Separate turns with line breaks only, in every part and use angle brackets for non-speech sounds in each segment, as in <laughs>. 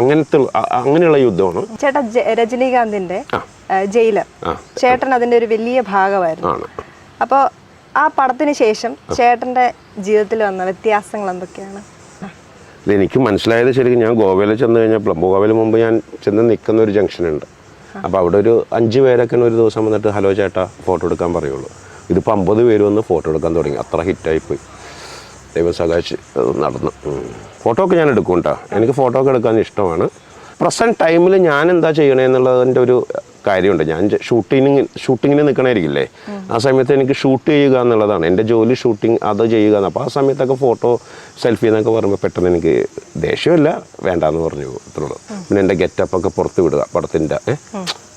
അങ്ങനത്തെ അങ്ങനെയുള്ള യുദ്ധമാണ്.
ചേട്ടാ രജനീകാന്തിന്റെ ജയിലർ ചേട്ടൻ അതിന്റെ ഒരു വലിയ ഭാഗമായിരുന്നു. അപ്പോൾ ആ പടത്തിന് ശേഷം ചേട്ടന്റെ ജീവിതത്തിൽ വന്ന വ്യത്യാസങ്ങൾ എന്തൊക്കെയാണ്?
എനിക്ക് മനസ്സിലായത് ശരിക്കും ഞാൻ ഗോവയിൽ ചെന്ന് കഴിഞ്ഞപ്പോൾ ഗോവയിൽ മുമ്പ് ഞാൻ ചെന്ന് നിൽക്കുന്ന ഒരു ജംഗ്ഷൻ ഉണ്ട് അപ്പോൾ അവിടെ ഒരു അഞ്ച് പേരൊക്കെ ഒരു ദിവസം വന്നിട്ട് ഹലോ ചേട്ടാ ഫോട്ടോ എടുക്കാൻ പറയുള്ളൂ. ഇതിപ്പോൾ അമ്പത് പേര് വന്ന് ഫോട്ടോ എടുക്കാൻ തുടങ്ങി. അത്ര ഹിറ്റായിപ്പോയി ദൈവം നടന്നു. ഫോട്ടോ ഒക്കെ ഞാൻ എടുക്കും കേട്ടോ എനിക്ക് ഫോട്ടോ ഒക്കെ എടുക്കാൻ ഇഷ്ടമാണ്. പ്രസന്റ് ടൈമിൽ ഞാൻ എന്താ ചെയ്യണേ എന്നുള്ളതിന്റെ ഒരു കാര്യമുണ്ട്. ഞാൻ ഷൂട്ടിങ് ഷൂട്ടിങ്ങിന് നിൽക്കണമായിരിക്കില്ലേ ആ സമയത്ത് എനിക്ക് ഷൂട്ട് ചെയ്യുക എന്നുള്ളതാണ്. എന്റെ ജോലി ഷൂട്ടിങ് അത് ചെയ്യുക എന്ന്. അപ്പോൾ ആ സമയത്തൊക്കെ ഫോട്ടോ സെൽഫി എന്നൊക്കെ പറയുമ്പോൾ പെട്ടെന്ന് എനിക്ക് ദേഷ്യമില്ല. വേണ്ടാന്ന് പറഞ്ഞു ഇത്രയുള്ളൂ പിന്നെ എന്റെ ഗെറ്റപ്പൊക്കെ പുറത്ത് വിടുക. പടത്തിന്റെ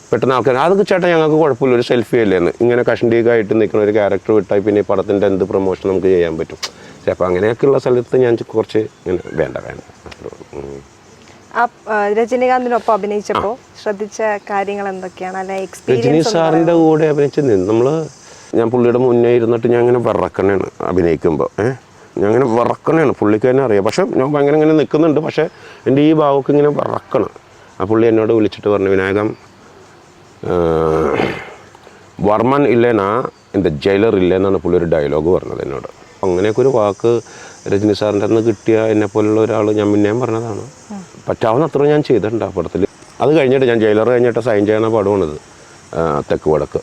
പെട്ടെന്ന് ആൾക്കാർ അതൊക്കെ ചേട്ടാ ഞങ്ങൾക്ക് കുഴപ്പമില്ല ഒരു സെൽഫി അല്ലേ? എന്ന്. ഇങ്ങനെ കഷണ്ടിയൊക്കെ നിൽക്കുന്ന ഒരു ക്യാരക്ടർ വിട്ടാൽ പിന്നെ ഈ പടത്തിന്റെ എന്ത് പ്രൊമോഷൻ നമുക്ക് ചെയ്യാൻ പറ്റും. അപ്പോൾ അങ്ങനെയൊക്കെയുള്ള സ്ഥലത്ത് ഞാൻ കുറച്ച് ഇങ്ങനെ വേണ്ട വേണ്ട.
രജനീകാന്തിനൊപ്പം അഭിനയിച്ചപ്പോൾ ശ്രദ്ധിച്ച കാര്യങ്ങൾ എന്തൊക്കെയാണ്? അല്ലെ
രജനി സാറിന്റെ കൂടെ അഭിനയിച്ച് നമ്മൾ ഞാൻ പുള്ളിയുടെ മുന്നേ ഇരുന്നിട്ട് ഞാൻ ഇങ്ങനെ വിറക്കണേണ് അഭിനയിക്കുമ്പോൾ ഏഹ് ഞാൻ ഇങ്ങനെ വിറക്കണേണ് പുള്ളിക്ക് തന്നെ അറിയാം. പക്ഷെ ഞാൻ ഭയങ്കര ഇങ്ങനെ നിൽക്കുന്നുണ്ട് പക്ഷേ എന്റെ ഈ ഭാവമൊക്കെ ഇങ്ങനെ വിറക്കണം. ആ പുള്ളി എന്നോട് വിളിച്ചിട്ട് പറഞ്ഞു വിനായകം വർമ്മൻ ഇല്ലേനാ എന്റെ ജയിലർ ഇല്ലേന്നാണ് പുള്ളി ഒരു ഡയലോഗ് പറഞ്ഞത് എന്നോട്. അങ്ങനെയൊക്കെ ഒരു വാക്ക് രജനി സാറിന്റെ അന്ന് കിട്ടിയ എന്നെ പോലുള്ള ഒരാൾ ഞാൻ പിന്നെയും പറഞ്ഞതാണ്. പറ്റാവുന്ന അത്ര ഞാൻ ചെയ്തിട്ടുണ്ട് ആ പടത്തിൽ. അത് കഴിഞ്ഞിട്ട് ഞാൻ ജയിലർ കഴിഞ്ഞിട്ട് സൈൻ ചെയ്യണ പടമാണിത് തെക്ക് വടക്ക്.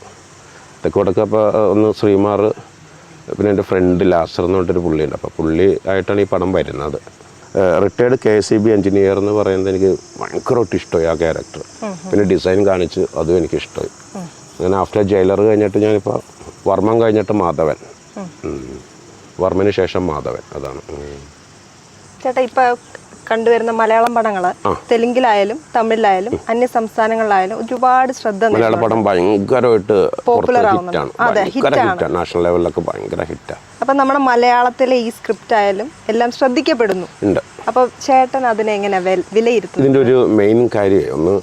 തെക്ക് വടക്ക് അപ്പോൾ ഒന്ന് ശ്രീമാർ പിന്നെ എന്റെ ഫ്രണ്ട് ലാസർ എന്ന് പറഞ്ഞിട്ടൊരു പുള്ളിയുണ്ട്. അപ്പോൾ പുള്ളി ആയിട്ടാണ് ഈ പടം വരുന്നത്. Retired K S E B engineer എന്ന് പറയുന്നത് എനിക്ക് ഭയങ്കരമായിട്ട് ഇഷ്ടമായി ആ ക്യാരക്ടർ പിന്നെ ഡിസൈൻ കാണിച്ച് അതും എനിക്ക് ഇഷ്ടമായി അങ്ങനെ ആഫ്റ്റർ ജയിലർ കഴിഞ്ഞിട്ട് ഞാനിപ്പോൾ വർമ്മൻ കഴിഞ്ഞിട്ട് മാധവൻ. വർമ്മന് ശേഷം മാധവൻ. അതാണ്.
ചേട്ടാ ഇപ്പൊ കണ്ടുവരുന്ന മലയാളം പടങ്ങൾ തെലുങ്കിലായാലും തമിഴിലായാലും അന്യ സംസ്ഥാനങ്ങളിലായാലും ഒരുപാട് ശ്രദ്ധ
മലയാള. പടം ഭയങ്കരമായിട്ട് പോപ്പുലർ
ആവുന്നുണ്ട്. അതെ.
ഹിറ്റാണ്. നാഷണൽ ലെവലിലൊക്കെ ഭയങ്കര ഹിറ്റാണ്
അപ്പൊ നമ്മുടെ മലയാളത്തിലെ ഈ സ്ക്രിപ്റ്റ് ആയാലും എല്ലാം ശ്രദ്ധിക്കപ്പെടുന്നു. അപ്പൊ ചേട്ടൻ അതിനെ എങ്ങനെ വിലയിരുത്തും വിലയിരുത്തുന്നു?
ഇതിന്റെ ഒരു മെയിൻ കാര്യം ഒന്ന്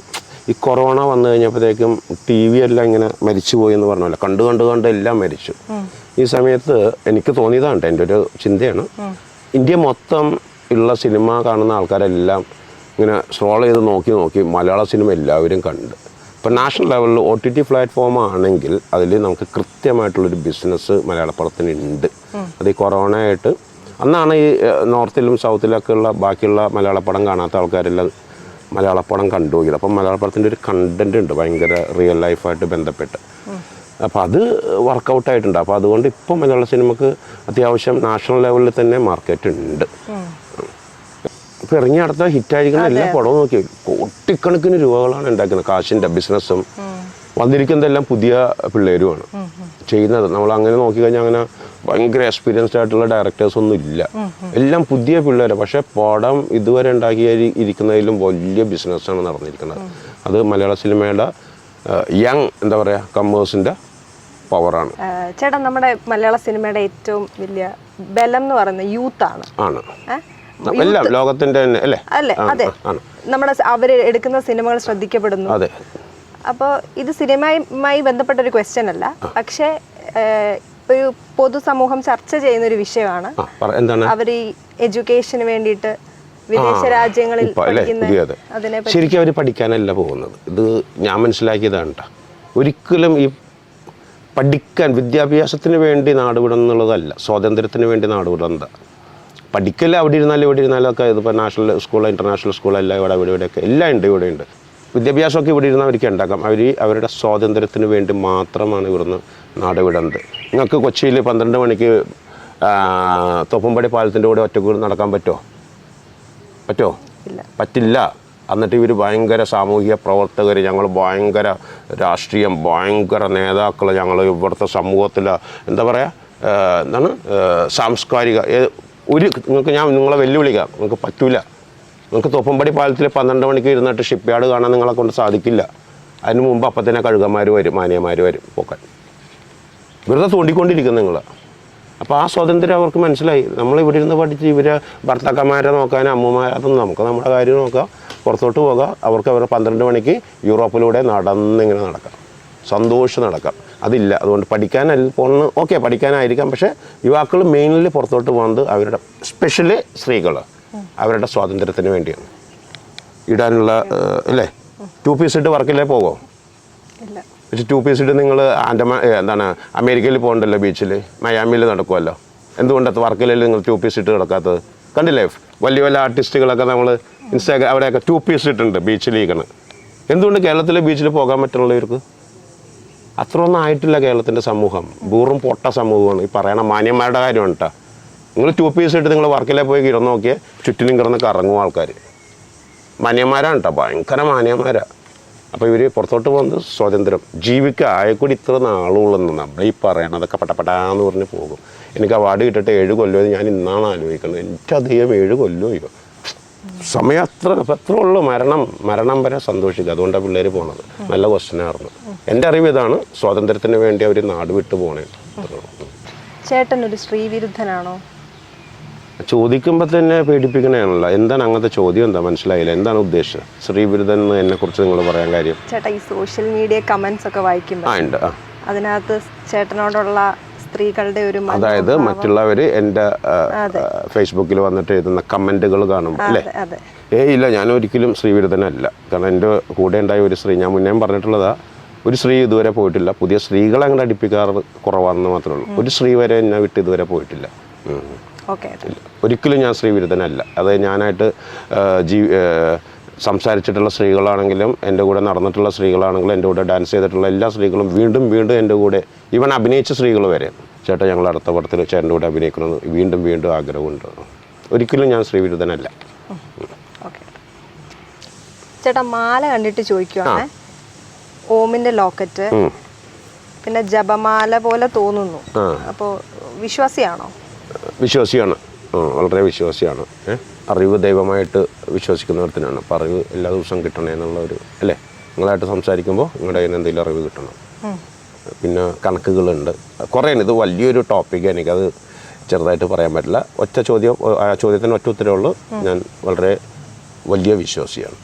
ഈ കൊറോണ വന്നു കഴിഞ്ഞപ്പോഴത്തേക്കും ടി വി എല്ലാം ഇങ്ങനെ മരിച്ചു പോയി എന്ന് പറഞ്ഞല്ലോ. കണ്ടു കണ്ടു കണ്ട് എല്ലാം മരിച്ചു. ഈ സമയത്ത് എനിക്ക് തോന്നിയതാണ് എന്റെ ഒരു ചിന്തയാണ്. ഇന്ത്യ മൊത്തം ഉള്ള സിനിമ കാണുന്ന ആൾക്കാരെല്ലാം ഇങ്ങനെ സ്ക്രോൾ ചെയ്ത് നോക്കി നോക്കി മലയാള സിനിമ എല്ലാവരും കണ്ട്. ഇപ്പം നാഷണൽ ലെവലിൽ ഒ ടി ടി പ്ലാറ്റ്ഫോം ആണെങ്കിൽ അതിൽ നമുക്ക് കൃത്യമായിട്ടുള്ളൊരു ബിസിനസ് മലയാള പടത്തിന് ഉണ്ട് അത് ഈ കൊറോണ ആയിട്ട് അന്നാണ് ഈ നോർത്തിലും സൗത്തിലൊക്കെ ഉള്ള ബാക്കിയുള്ള മലയാള പടം കാണാത്ത ആൾക്കാരെല്ലാം മലയാള പടം കണ്ടുപോയത് അപ്പം മലയാള പടത്തിന്റെ ഒരു കണ്ടന്റ് ഉണ്ട് ഭയങ്കര റിയൽ ലൈഫായിട്ട് ബന്ധപ്പെട്ട്. അപ്പോൾ അത് വർക്കൗട്ട് ആയിട്ടുണ്ട്. അപ്പോൾ അതുകൊണ്ട് ഇപ്പം മലയാള സിനിമക്ക് അത്യാവശ്യം നാഷണൽ ലെവലിൽ തന്നെ മാർക്കറ്റ് ഉണ്ട്. ഇപ്പം ഇറങ്ങി അടുത്ത ഹിറ്റായിരിക്കുന്ന എല്ലാ പടവും നോക്കി കോട്ടിക്കണക്കിന് രൂപകളാണ് ഉണ്ടാക്കുന്നത്. കാശിന്റെ ബിസിനസ്സും. വന്നിരിക്കുന്നതെല്ലാം പുതിയ പിള്ളേരുമാണ്. ചെയ്യുന്നത്. നമ്മൾ അങ്ങനെ നോക്കിക്കഴിഞ്ഞാൽ അങ്ങനെ ഭയങ്കര എക്സ്പീരിയൻസ്ഡ് ആയിട്ടുള്ള ഡയറക്ടേഴ്സ് ഒന്നും ഇല്ല. എല്ലാം പുതിയ പിള്ളേരെ. പക്ഷേ പടം ഇതുവരെ ഉണ്ടാക്കി ഇരിക്കുന്നതിലും വലിയ ബിസിനസ്സാണ് നടന്നിരിക്കുന്നത്. അത് മലയാള സിനിമയുടെ യങ് എന്താ പറയുക കമ്മേഴ്സിന്റെ പവറാണ്
ചേട്ടാ നമ്മുടെ മലയാള സിനിമയുടെ ഏറ്റവും വലിയ ബലം എന്ന് പറയുന്നത് യൂത്താണ് ആണ്?
എല്ലാം ലോകത്തിന്റെ തന്നെ അല്ലേ?
അല്ലേ? അതെ. നമ്മുടെ അവർ എടുക്കുന്ന സിനിമകൾ ശ്രദ്ധിക്കപ്പെടുന്നു.
അതെ.
അപ്പോൾ ഇത് സിനിമയുമായി ബന്ധപ്പെട്ട ഒരു ക്വസ്റ്റ്യൻ അല്ല പക്ഷേ ഒരു പൊതുസമൂഹം ചർച്ച ചെയ്യുന്ന ഒരു വിഷയമാണ് അവർ ഈ എഡ്യൂക്കേഷന് വേണ്ടിയിട്ട് വിദേശ രാജ്യങ്ങളിൽ
ശരിക്കും അവർ പഠിക്കാനല്ല പോകുന്നത്. ഇത് ഞാൻ മനസ്സിലാക്കിയതാണ്. ഒരിക്കലും ഈ പഠിക്കാൻ വിദ്യാഭ്യാസത്തിന് വേണ്ടി നാടുവിടുന്നുള്ളതല്ല സ്വാതന്ത്ര്യത്തിന് വേണ്ടി നാട് പഠിക്കൽ അവിടെ ഇരുന്നാലും ഇവിടെ ഇരുന്നാലും ഒക്കെ ഇതിപ്പോൾ നാഷണൽ സ്കൂൾ ഇന്റർനാഷണൽ സ്കൂൾ എല്ലാം ഇവിടെ ഇവിടെ ഇവിടെയൊക്കെ എല്ലാം ഉണ്ട് ഇവിടെ ഉണ്ട്. വിദ്യാഭ്യാസമൊക്കെ ഇവിടെ ഇരുന്ന് അവർക്ക് ഉണ്ടാക്കാം. അവർ അവരുടെ സ്വാതന്ത്ര്യത്തിന് വേണ്ടി മാത്രമാണ് ഇവിടുന്ന് നാട് വിടുന്നത് നിങ്ങൾക്ക് കൊച്ചിയിൽ പന്ത്രണ്ട് മണിക്ക് തോപ്പുംപടി പാലത്തിന്റെ കൂടെ ഒറ്റയ്ക്ക് നടക്കാൻ പറ്റുമോ പറ്റുമോ
ഇല്ല.
പറ്റില്ല. എന്നിട്ട് ഇവർ ഭയങ്കര സാമൂഹിക പ്രവർത്തകർ ഞങ്ങൾ ഭയങ്കര രാഷ്ട്രീയം ഭയങ്കര നേതാക്കൾ ഞങ്ങൾ ഇവിടുത്തെ സമൂഹത്തിൽ എന്താ പറയുക എന്താണ്? സാംസ്കാരിക ഒരു നിങ്ങൾക്ക് ഞാൻ നിങ്ങളെ വെല്ലുവിളിക്കാം. നിങ്ങൾക്ക് പറ്റൂല. നിങ്ങൾക്ക് തൊപ്പമ്പടി പാലത്തിൽ പന്ത്രണ്ട് മണിക്ക് ഇരുന്നിട്ട് ഷിപ്പ് യാർഡ് കാണാൻ നിങ്ങളെ കൊണ്ട് സാധിക്കില്ല. അതിന് മുമ്പ് അപ്പം തന്നെ കഴുകന്മാർ വരും മാനിയന്മാർ വരും പോക്കാൻ. വെറുതെ തോണ്ടിക്കൊണ്ടിരിക്കും നിങ്ങൾ അപ്പോൾ ആ സ്വാതന്ത്ര്യം അവർക്ക് മനസ്സിലായി. നമ്മൾ ഇവിടെ ഇരുന്ന് പഠിച്ച് ഇവരെ ഭർത്താക്കന്മാരെ നോക്കാൻ അമ്മമാരെ അതൊന്നും നമുക്ക് നമ്മുടെ കാര്യം നോക്കാം. പുറത്തോട്ട് പോകാം. അവർക്ക് അവരുടെ പന്ത്രണ്ട് മണിക്ക് യൂറോപ്പിലൂടെ നടന്നിങ്ങനെ നടക്കാം. സന്തോഷം നടക്കാം. അതില്ല. അതുകൊണ്ട് പഠിക്കാനല്ല പോകുന്നത് ഓക്കെ പഠിക്കാനായിരിക്കാം. പക്ഷേ യുവാക്കൾ മെയിൻലി പുറത്തോട്ട് പോകുന്നത് അവരുടെ സ്പെഷ്യലി സ്ത്രീകൾ അവരുടെ സ്വാതന്ത്ര്യത്തിന് വേണ്ടിയാണ്. ഇടാനുള്ള അല്ലേ? ടു പീസ് ഇട്ട് വർക്കിലേ
പോകുമോ
പക്ഷെ ടു പീസ് ഇട്ട് നിങ്ങൾ ആൻഡമാ എന്താണ് അമേരിക്കയിൽ പോകണ്ടല്ലോ ബീച്ചിൽ മയാമിയിൽ നടക്കുമല്ലോ എന്തുകൊണ്ടത് വർക്കിലല്ലേ നിങ്ങൾ ടു പീസ് ഇട്ട് കിടക്കാത്തത് കണ്ടില്ലേ? വലിയ വലിയ ആർട്ടിസ്റ്റുകളൊക്കെ നമ്മൾ ഇൻസ്റ്റാഗ്രാം അവിടെയൊക്കെ ടു പീസ് ഇട്ടുണ്ട് ബീച്ചിലിരിക്കണം എന്തുകൊണ്ട് കേരളത്തിലെ ബീച്ചിൽ പോകാൻ പറ്റുള്ള ഇവർക്ക്? അത്രയൊന്നും ആയിട്ടില്ല കേരളത്തിന്റെ സമൂഹം. ബൂറും പൊട്ട സമൂഹമാണ്. ഈ പറയണ മാന്യന്മാരുടെ കാര്യമാണ് കേട്ടോ നിങ്ങൾ ടു പീസ് ഇട്ട് നിങ്ങൾ വർക്കിലെ പോയി കിടന്ന് നോക്കിയാൽ ചുറ്റിനും കിടന്ന് കറങ്ങും ആൾക്കാർ മാന്യന്മാരാണ് കേട്ടോ ഭയങ്കര മാന്യന്മാരാണ് അപ്പോൾ ഇവർ പുറത്തോട്ട് പോകുന്നത് സ്വാതന്ത്ര്യം. ജീവിക്കുക ആയക്കൂടി ഇത്ര നാളുള്ളെന്ന് നമ്മൾ ഈ പറയണതൊക്കെ പട്ടപ്പെട്ടാന്ന് പറഞ്ഞ് പോകും. എനിക്ക് അവാർഡ് കിട്ടിട്ട് ഏഴ് കൊല്ലം ഞാൻ ഇന്നാണ് ആലോചിക്കുന്നത്. എനിക്ക് അധികം ഏഴ് കൊല്ലോ ഇവ സമയം അത്ര അത്ര ഉള്ളൂ. മരണം മരണം വരെ സന്തോഷിക്കുക. അതുകൊണ്ടാണ് പിള്ളേർ പോണത്. നല്ല ക്വസ്റ്റ്യനായിരുന്നു എന്റെ അറിവ് ഇതാണ് സ്വാതന്ത്ര്യത്തിന് വേണ്ടി അവർ നാട് വിട്ടു പോണേ.
ചേട്ടൻ ഒരു ശ്രീവിരുദ്ധനാണോ
ചോദിക്കുമ്പോൾ തന്നെ പേടിപ്പിക്കണേണല്ലോ എന്താണ് അങ്ങനത്തെ ചോദ്യം? എന്താ മനസ്സിലായില്ല. എന്താണ് ഉദ്ദേശം? ശ്രീബിരുദൻ എന്ന് കുറിച്ച് നിങ്ങൾ പറയാൻ കാര്യം?
ചേട്ടാ ഈ സോഷ്യൽ മീഡിയ കമന്റ്സ് ഒക്കെ വായിക്കുമ്പോൾ
ആ ഉണ്ട്. ആ.
അതിനകത്ത് ചേട്ടനോടുള്ള സ്ത്രീകളുടെ ഒരു
അതായത് മറ്റുള്ളവർ എന്റെ ഫേസ്ബുക്കിൽ വന്നിട്ട് എഴുതുന്ന കമന്റുകൾ കാണുമ്പോൾ അല്ലേ?
അതെ അതെ.
ഇല്ല ഞാൻ ഒരിക്കലും ശ്രീവിരുദ്ധനല്ല കാരണം എന്റെ കൂടെ ഉണ്ടായ ഒരു സ്ത്രീ ഞാൻ മുന്നേ പറഞ്ഞിട്ടുള്ളതാ. ഒരു സ്ത്രീ ഇതുവരെ പോയിട്ടില്ല. പുതിയ സ്ത്രീകളെ അങ്ങോട്ട് അടുപ്പിക്കാറ് കുറവാണെന്ന് മാത്രമേ ഉള്ളൂ. ഒരു സ്ത്രീ വരെ എന്നെ വിട്ട് ഇതുവരെ പോയിട്ടില്ല. ഒരിക്കലും ഞാൻ ശ്രീവിരുദ്ധനല്ല അത് ഞാനായിട്ട് ജീ സംസാരിച്ചിട്ടുള്ള സ്ത്രീകളാണെങ്കിലും എന്റെ കൂടെ നടന്നിട്ടുള്ള സ്ത്രീകളാണെങ്കിലും എന്റെ കൂടെ ഡാൻസ് ചെയ്തിട്ടുള്ള എല്ലാ സ്ത്രീകളും വീണ്ടും വീണ്ടും എന്റെ കൂടെ ഇവൻ അഭിനയിച്ച സ്ത്രീകൾ വരെ. ചേട്ടാ ഞങ്ങൾ അടുത്ത പടത്തിൽ ചേട്ടന്റെ കൂടെ അഭിനയിക്കണമെന്ന് വീണ്ടും വീണ്ടും ആഗ്രഹമുണ്ട്. ഒരിക്കലും ഞാൻ സ്ത്രീ
വിരുദ്ധനല്ല. ചേട്ടാ മാല കണ്ടിട്ട് ചോദിക്കുവാണേ. ഓമിന്റെ ലോക്കറ്റ്. പിന്നെ ജപമാല പോലെ തോന്നുന്നു. അപ്പോൾ വിശ്വാസിയാണോ?
വിശ്വാസിയാണ്. വളരെ വിശ്വാസിയാണ്? അറിവ് ദൈവമായിട്ട് വിശ്വസിക്കുന്നവർത്തിനാണ്. അപ്പോൾ അറിവ് എല്ലാ ദിവസവും കിട്ടണേ എന്നുള്ള ഒരു അല്ലേ? നിങ്ങളായിട്ട് സംസാരിക്കുമ്പോൾ നിങ്ങളുടെ കയ്യിൽ എന്തെങ്കിലും അറിവ് കിട്ടണം. പിന്നെ കണക്കുകളുണ്ട്. കുറേ ഇത് വലിയൊരു ടോപ്പിക് എനിക്കത് ചെറുതായിട്ട് പറയാൻ പറ്റില്ല. ഒറ്റ ചോദ്യം ആ ചോദ്യത്തിന് ഒറ്റ ഉത്തരവുള്ളൂ ഞാൻ വളരെ വലിയ വിശ്വാസിയാണ്.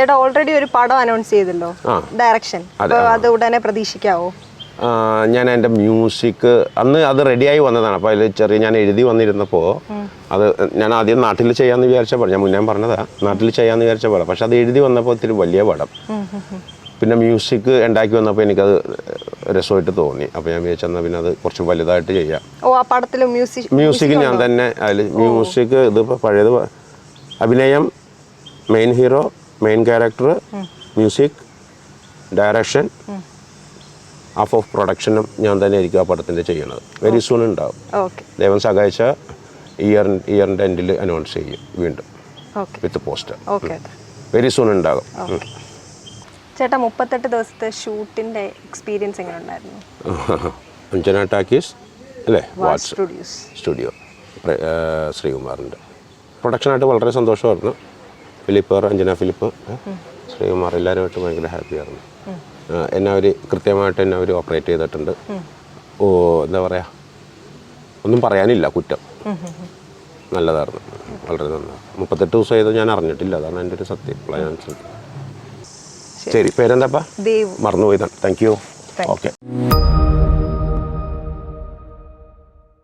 ചേട്ടാ ഓൾറെഡി ഒരു പടം അനൗൺസ് ചെയ്തല്ലോ. ഡയറക്ഷൻ അത് ഉടനെ പ്രതീക്ഷിക്കാവോ?
ഞാൻ എന്റെ മ്യൂസിക് അന്ന് അത് റെഡിയായി വന്നതാണ്. അപ്പോൾ അതിൽ ചെറിയ ഞാൻ എഴുതി വന്നിരുന്നപ്പോൾ അത് ഞാൻ ആദ്യം നാട്ടിൽ ചെയ്യാമെന്ന് വിചാരിച്ച പടം. ഞാൻ മുന്നേ പറഞ്ഞതാ. നാട്ടിൽ ചെയ്യാമെന്ന് വിചാരിച്ച പടം. പക്ഷെ അത് എഴുതി വന്നപ്പോൾ ഇത്തിരി വലിയ പടം. പിന്നെ മ്യൂസിക് ഉണ്ടാക്കി വന്നപ്പോൾ എനിക്കത് രസമായിട്ട് തോന്നി. അപ്പോൾ ഞാൻ വിചാരിച്ചെന്നാൽ പിന്നെ അത് കുറച്ച് വലുതായിട്ട് ചെയ്യാം.
ഓ ആ പടത്തിൽ മ്യൂസിക്
മ്യൂസിക് ഞാൻ തന്നെ അതിൽ മ്യൂസിക് ഇതിപ്പോൾ പഴയത് അഭിനയം main hero main character music direction half of പ്രൊഡക്ഷനും ഞാൻ തന്നെ ആയിരിക്കും ആ പടത്തിന്റെ ചെയ്യണത് വെരി സൂൺ ഉണ്ടാവും. ദൈവം സഹായിച്ച ഇയർ ഇയറിന്റെ എൻഡിൽ അനൗൺസ് ചെയ്യും വീണ്ടും വിത്ത് പോസ്റ്റർ വെരി സൂൺ ഉണ്ടാകും.
ചേട്ടാ മുപ്പത്തെട്ട് ദിവസത്തെ ഷൂട്ടിന്റെ എക്സ്പീരിയൻസ് എങ്ങനെ ഉണ്ടായിരുന്നു <laughs>
അഞ്ജന ടാക്കീസ് അല്ലേ? വാട്സ് സ്റ്റുഡിയോ. ശ്രീകുമാറിന്റെ. പ്രൊഡക്ഷനായിട്ട് വളരെ സന്തോഷമായിരുന്നു. ഫിലിപ്പ് അഞ്ജന ഫിലിപ്പ് ശ്രീകുമാർ എല്ലാവരുമായിട്ട് ഭയങ്കര ഹാപ്പിയായിരുന്നു എന്നെ അവർ കൃത്യമായിട്ട് എന്നെ അവർ ഓപ്പറേറ്റ് ചെയ്തിട്ടുണ്ട്. ഓ എന്താ പറയുക ഒന്നും പറയാനില്ല കുറ്റം. നല്ലതായിരുന്നു. വളരെ നന്നായി മുപ്പത്തെട്ട് ദിവസം ചെയ്തത് ഞാൻ അറിഞ്ഞിട്ടില്ല. അതാണ് എന്റെ ഒരു സത്യം. ഞാൻ ശരി. പേരെന്താപ്പാ? മറന്നുപോയതാണ്. Thank you okay